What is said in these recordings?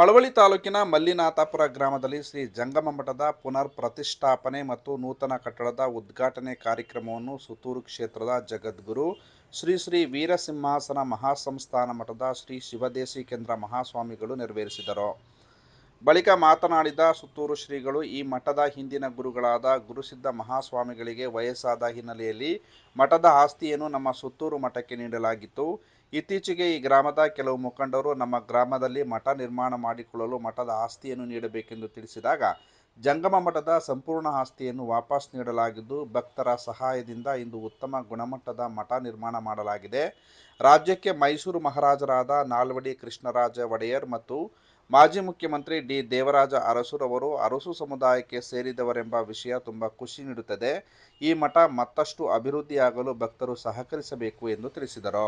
ಮಳವಳ್ಳಿ ತಾಲೂಕಿನ ಮಲ್ಲಿನಾಥಪುರ ಗ್ರಾಮದಲ್ಲಿ ಶ್ರೀ ಜಂಗಮ ಮಠದ ಪುನರ್ ಪ್ರತಿಷ್ಠಾಪನೆ ಮತ್ತು ನೂತನ ಕಟ್ಟಡದ ಉದ್ಘಾಟನೆ ಕಾರ್ಯಕ್ರಮವನ್ನು ಸುತ್ತೂರು ಕ್ಷೇತ್ರದ ಜಗದ್ಗುರು ಶ್ರೀ ಶ್ರೀ ವೀರಸಿಂಹಾಸನ ಮಹಾಸಂಸ್ಥಾನ ಮಠದ ಶ್ರೀ ಶಿವದೇಶಿಕೇಂದ್ರ ಮಹಾಸ್ವಾಮಿಗಳು ನೆರವೇರಿಸಿದರು. ಬಳಿಕ ಮಾತನಾಡಿದ ಸುತ್ತೂರು ಶ್ರೀಗಳು, ಈ ಮಠದ ಹಿಂದಿನ ಗುರುಗಳಾದ ಗುರುಸಿದ್ಧ ಮಹಾಸ್ವಾಮಿಗಳಿಗೆ ವಯಸ್ಸಾದ ಹಿನ್ನೆಲೆಯಲ್ಲಿ ಮಠದ ಆಸ್ತಿಯನ್ನು ನಮ್ಮ ಸುತ್ತೂರು ಮಠಕ್ಕೆ ನೀಡಲಾಗಿತ್ತು. ಇತ್ತೀಚೆಗೆ ಈ ಗ್ರಾಮದ ಕೆಲವು ಮುಖಂಡರು ನಮ್ಮ ಗ್ರಾಮದಲ್ಲಿ ಮಠ ನಿರ್ಮಾಣ ಮಾಡಿಕೊಳ್ಳಲು ಮಠದ ಆಸ್ತಿಯನ್ನು ನೀಡಬೇಕೆಂದು ತಿಳಿಸಿದಾಗ ಜಂಗಮ ಮಠದ ಸಂಪೂರ್ಣ ಆಸ್ತಿಯನ್ನು ವಾಪಸ್ ನೀಡಲಾಗಿದ್ದು ಭಕ್ತರ ಸಹಾಯದಿಂದ ಇಂದು ಉತ್ತಮ ಗುಣಮಟ್ಟದ ಮಠ ನಿರ್ಮಾಣ ಮಾಡಲಾಗಿದೆ. ರಾಜ್ಯಕ್ಕೆ ಮೈಸೂರು ಮಹಾರಾಜರಾದ ನಾಲ್ವಡಿ ಕೃಷ್ಣರಾಜ ಒಡೆಯರ್ ಮತ್ತು ಮಾಜಿ ಮುಖ್ಯಮಂತ್ರಿ ಡಿ ದೇವರಾಜ ಅರಸುರವರು ಅರಸು ಸಮುದಾಯಕ್ಕೆ ಸೇರಿದವರೆಂಬ ವಿಷಯ ತುಂಬ ಖುಷಿ ನೀಡುತ್ತದೆ. ಈ ಮಠ ಮತ್ತಷ್ಟು ಅಭಿವೃದ್ಧಿಯಾಗಲು ಭಕ್ತರು ಸಹಕರಿಸಬೇಕು ಎಂದು ತಿಳಿಸಿದರು.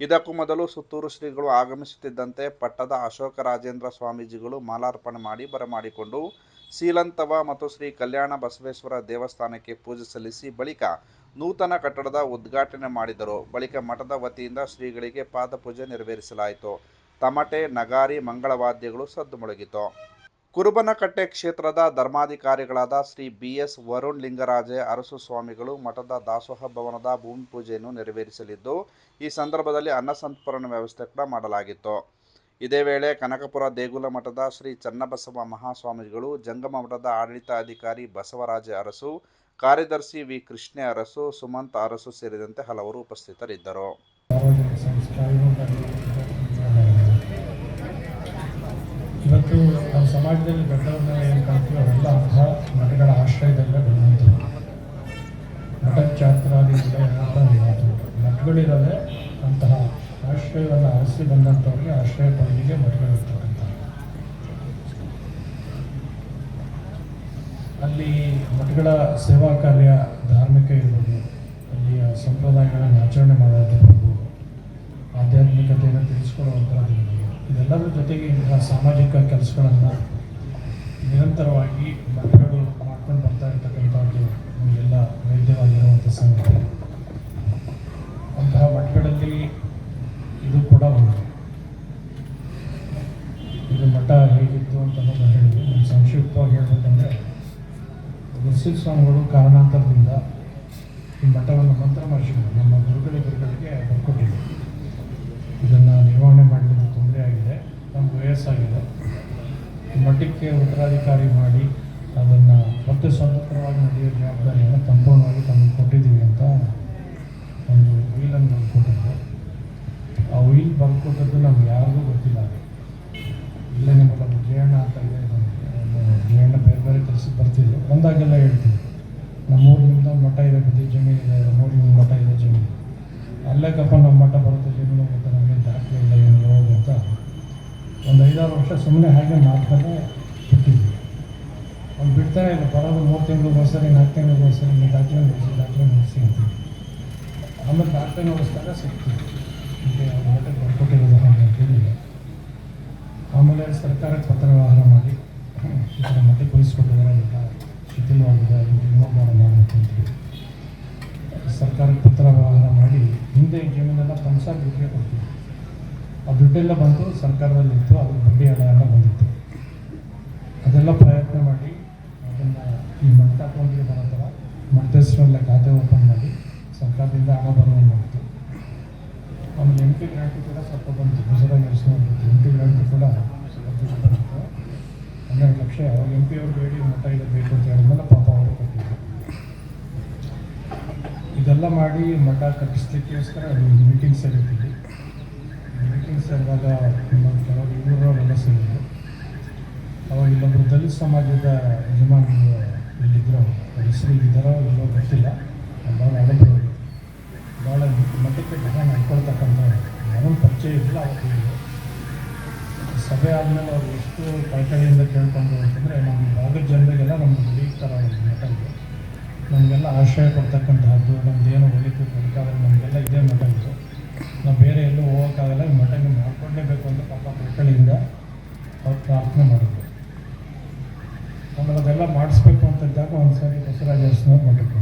ಇದಕ್ಕೂ ಮೊದಲು ಸುತ್ತೂರು ಶ್ರೀಗಳು ಆಗಮಿಸುತ್ತಿದ್ದಂತೆ ಪಟ್ಟದ ಅಶೋಕ ರಾಜೇಂದ್ರ ಸ್ವಾಮೀಜಿಗಳು ಮಾಲಾರ್ಪಣೆ ಮಾಡಿ ಬರಮಾಡಿಕೊಂಡು ಸೀಲಂತವ ಮತ್ತು ಶ್ರೀ ಕಲ್ಯಾಣ ಬಸವೇಶ್ವರ ದೇವಸ್ಥಾನಕ್ಕೆ ಪೂಜೆ ಸಲ್ಲಿಸಿ ಬಳಿಕ ನೂತನ ಕಟ್ಟಡದ ಉದ್ಘಾಟನೆ ಮಾಡಿದರು. ಬಳಿಕ ಮಠದ ವತಿಯಿಂದ ಶ್ರೀಗಳಿಗೆ ಪಾದಪೂಜೆ ನೆರವೇರಿಸಲಾಯಿತು. ತಮಟೆ, ನಗಾರಿ, ಮಂಗಳವಾದ್ಯಗಳು ಸದ್ದು ಮೊಳಗಿತು. ಕುರುಬನಕಟ್ಟೆ ಕ್ಷೇತ್ರದ ಧರ್ಮಾಧಿಕಾರಿಗಳಾದ ಶ್ರೀ ಬಿ ಎಸ್ ವರುಣ್ ಲಿಂಗರಾಜೆ, ಅರಸು ಸ್ವಾಮಿಗಳು, ಮಠದ ದಾಸೋಹ ಭವನದ ಭೂಮಿ ಪೂಜೆಯನ್ನು ನೆರವೇರಿಸಲಿದ್ದು, ಈ ಸಂದರ್ಭದಲ್ಲಿ ಅನ್ನಸಂತರ್ಪಣೆ ವ್ಯವಸ್ಥೆ ಕೂಡ ಮಾಡಲಾಗಿತ್ತು. ಇದೇ ವೇಳೆ ಕನಕಪುರ ದೇಗುಲ ಮಠದ ಶ್ರೀ ಚನ್ನಬಸವ ಮಹಾಸ್ವಾಮಿಗಳು, ಜಂಗಮ ಮಠದ ಆಡಳಿತಾಧಿಕಾರಿ ಬಸವರಾಜ ಅರಸು, ಕಾರ್ಯದರ್ಶಿ ವಿ ಕೃಷ್ಣ ಅರಸು, ಸುಮಂತ್ ಅರಸು ಸೇರಿದಂತೆ ಹಲವರು ಉಪಸ್ಥಿತರಿದ್ದರು. ಸಮಾಜದಲ್ಲಿ ಬೆಳೆದವ್ರನ್ನ ಏನು ಕಾಣ್ತೀವಿ ಅವೆಲ್ಲ ಅಂತಹ ನಟಗಳ ಆಶ್ರಯದಲ್ಲೇ ಬೆಳೆದಂಥವು ನಟ ಚಾತ್ರಾದಿ ಮಠಗಳಿರೋದೆ ಅಂತಹ ಆಶ್ರಯವನ್ನು ಆರಿಸಿ ಬಂದಂಥವ್ರಿಗೆ ಆಶ್ರಯ ಪದವಿಗೆ ಮಠಗಳಿರ್ತಕ್ಕಂಥ ಅಲ್ಲಿ ಮಠಗಳ ಸೇವಾ ಕಾರ್ಯ ಧಾರ್ಮಿಕ ಇರ್ಬೋದು. ಅಲ್ಲಿಯ ಸಂಪ್ರದಾಯಗಳನ್ನು ಆಚರಣೆ ಮಾಡೋದಿರ್ಬೋದು ಇದೆಲ್ಲದರ ಜೊತೆಗೆ ಇಂತಹ ಸಾಮಾಜಿಕ ಕೆಲಸಗಳನ್ನು ನಿರಂತರವಾಗಿ ಮಕ್ಕಳು ಮಾಡ್ಕೊಂಡು ಬರ್ತಾ ಇರ್ತಕ್ಕಂಥದ್ದು ನಮಗೆಲ್ಲ ವೈದ್ಯವಾಗಿರುವಂಥ ಸಂಗತಿ. ಅಂತಹ ಮಠಗಳಲ್ಲಿ ಇದು ಕೂಡ ಒಂದು. ಇದು ಮಠ ಹೇಗಿತ್ತು ಅಂತ ನಾನು ಹೇಳಿದ್ವಿ ನಾನು ಸಂಕ್ಷಿಪ್ತವಾಗಿ ಹೇಳ್ಬೇಕಂದ್ರೆ ಗುರುಸಿದ್ ಸ್ವಾಮಿಗಳು ಕಾರಣಾಂತರದಿಂದ ಈ ಮಠವನ್ನು ಮಂತ್ರ ಮಹರ್ಷಿಗಳು, ನಮ್ಮ ಗುರುಗಳ ಗುರುಗಳಿಗೆ ನಮ್ಗೆ ಆಗಿದೆ. ಮಠಕ್ಕೆ ಉತ್ತರಾಧಿಕಾರಿ ಮಾಡಿ ಅದನ್ನು ಮತ್ತೆ ಸ್ವತಂತ್ರವಾಗಿ ನಡೆಯೋ ಜವಾಬ್ದಾರಿಯನ್ನು ಸಂಪೂರ್ಣವಾಗಿ ತಮಗೆ ಕೊಟ್ಟಿದ್ದೀವಿ ಅಂತ ಒಂದು ವೀಲನ್ನು ಕೊಟ್ಟಿದ್ದೆ. ಆ ವೀಲ್ ಬಂದುಕೊಟ್ಟದ್ದು ನಮ್ಗೆ ಯಾರಿಗೂ ಗೊತ್ತಿಲ್ಲ. ಇಲ್ಲೇ ನಿಮ್ಮಲ್ಲ ಜಯಣ್ಣ ಅಂತ ಇದೆ ಜಯಣ್ಣ ಬೇರೆ ಬೇರೆ ಕೆಲಸಕ್ಕೆ ಬರ್ತಿದ್ರು. ಬಂದಾಗೆಲ್ಲ ಹೇಳ್ತೀವಿ ನಮ್ಮೂರಿನಿಂದ ಒಂದು ಮಠ ಇದೆ ಜಮೀನು ನಮ್ಮೂರಿನ ಒಂದು ಮಠ ಇದೆ, ಜಮೀನು. ಅಲ್ಲೇ ಕಪ್ಪ ನಮ್ಮ ಮಠ ಬರುತ್ತೆ, ಜಮೀನು ಗೊತ್ತಾ ಐದಾರು ವರ್ಷ ಸುಮ್ಮನೆ ಹಾಗೆ ಮಾಡ್ತಾರೆ ಬಿಟ್ಟಿದ್ವಿ. ಅವ್ನು ಬಿಡ್ತಾನೆ ಇಲ್ಲ ಬರೋದು ಮೂರು ತಿಂಗಳಿಗೆ ಒಂದ್ಸರಿ ನಾಲ್ಕು ತಿಂಗಳಿಗೆ ಒಂದ್ಸರಿ ನೀವು ದಾಖಲೆ ನಡೆಸಿ ದಾಖಲೆ ನಡೆಸಿ ಅಂತ. ಆಮೇಲೆ ದಾಖಲೆ ನೋಡಿಸಿದಾಗ ಸಿಗ್ತೀವಿ ಅವ್ರ ಮಠಕ್ಕೆ ಬರ್ಕೊಟ್ಟಿರೋದು ಹಾಗೆ ಅಂತೇಳಿಲ್ಲ ಆಮೇಲೆ ಸರ್ಕಾರಕ್ಕೆ ಪತ್ರ ವ್ಯವಹಾರ ಮಾಡಿ ಥರ ಮಠಕ್ಕೆ ವಹಿಸ್ಕೊಟ್ಟಿದ್ದಾರೆ ಎಲ್ಲ ಶಿಥಿಲವಾಗಿದೆ ಜೀರ್ಣೋದ್ಧಾರ ಮಾಡಬೇಕು ಅಂತೇಳಿ ಸರ್ಕಾರಕ್ಕೆ ಪತ್ರ ವ್ಯವಹಾರ ಮಾಡಿ, ಹಿಂದೆ ಜಮೀನೆಲ್ಲ ಪಂಚಾಯತ್ ಬಿಟ್ಟರೆ ಕೊಡ್ತೀವಿ ಆ ದುಡ್ಡೆಲ್ಲ ಬಂದು ಸರ್ಕಾರದಲ್ಲಿ ಇತ್ತು ಅದು ಬಡ್ಡಿ ಹಣ ಎಲ್ಲ ಬಂದಿತ್ತು ಅದೆಲ್ಲ ಪ್ರಯತ್ನ ಮಾಡಿ ಅದನ್ನು ಈ ಅಕೌಂಟ್ಗೆ ಬರೋ ಥರ ಮಠದಷ್ಟರಲ್ಲೇ ಖಾತೆ ಓಪನ್ ಮಾಡಿ ಸರ್ಕಾರದಿಂದ ಹಣ ಬರೋ ಮಾಡಿತು ಆಮೇಲೆ ಎಂ ಪಿ ಗ್ರಾಂಟು ಕೂಡ ಸ್ವಲ್ಪ ಬಂತು. ಗುಜರಾತ್ ಬಂತು. ಎಂ ಪಿ ಗ್ರಾಂಟು ಕೂಡ ಬಂತು ಹನ್ನೆರಡು ಲಕ್ಷ. ಅವಾಗ ಎಂ ಪಿ ಅವ್ರು ಬೇಡಿ, ಮಠ ಇದೆ, ಬೇಕು ಅಂತ ಹೇಳಿದ್ಮೇಲೆ ಪಾಪ ಅವರು ಕೊಟ್ಟಿದ್ದರು ಇದೆಲ್ಲ ಮಾಡಿ ಮಠ ಕಟ್ಟಿಸ್ಲಿಕ್ಕೋಸ್ಕರ ಮೀಟಿಂಗ್ ಸೇರಿರ್ತೀವಿ ಸೇರಿದಾಗ ಇನ್ನೊಂದು ಕೆಲವರು ಊರವರೆಲ್ಲ ಸೇರಿದ್ರು ಅವಾಗ ದಲಿತ ಸಮಾಜದ ಯಜಮಾನರು ಇಲ್ಲಿದ್ದರು ಹೆಸರು ಇದ್ದಾರೋ ಇಲ್ಲೋ ಗೊತ್ತಿಲ್ಲ. ಭಾಳ ಅಡಗಿರೋದು ಭಾಳ ಮಠಕ್ಕೆ ಜನ ನಡ್ಕೊಳ್ತಕ್ಕಂಥ ಯಾರೊಂದು ಪರಿಚಯ ಇಲ್ಲ ಇದ್ರು. ಸಭೆ ಆದಮೇಲೆ ಅವ್ರು ಎಷ್ಟು ಕಳಕಳಿಯಿಂದ ಕೇಳ್ಕೊಂಡು ಅಂತಂದರೆ, ನಮ್ಮ ಭಾಗದ ಜನರಿಗೆಲ್ಲ ನಮ್ಮ ಗುಡಿ ಥರ ನಮಗೆಲ್ಲ ಆಶ್ರಯ ಕೊಡ್ತಕ್ಕಂಥದ್ದು ನಮ್ದು ಏನು ಒಳಿತು ಕೊಡ್ತಾರೆ ನಮಗೆಲ್ಲ ಇದೇ ಮಠ ನಾವು ಬೇರೆ ಎಲ್ಲೂ ಹೋಗೋಕ್ಕಾಗಲ್ಲ ಈ ಮಠ ನೀವು ಮಾಡ್ಕೊಳ್ಳೇಬೇಕು ಅಂತ ಪಾಪ ಮಕ್ಕಳಿಂದ ಅವ್ರು ಪ್ರಾರ್ಥನೆ ಮಾಡಿದ್ರು. ಆಮೇಲೆ ಅದೆಲ್ಲ ಮಾಡಿಸ್ಬೇಕು ಅಂತ ಒಂದು ಸಾರಿ ಬಸವರಾಜ ಅರಸನವ್ರು ಮಠಕ್ಕೆ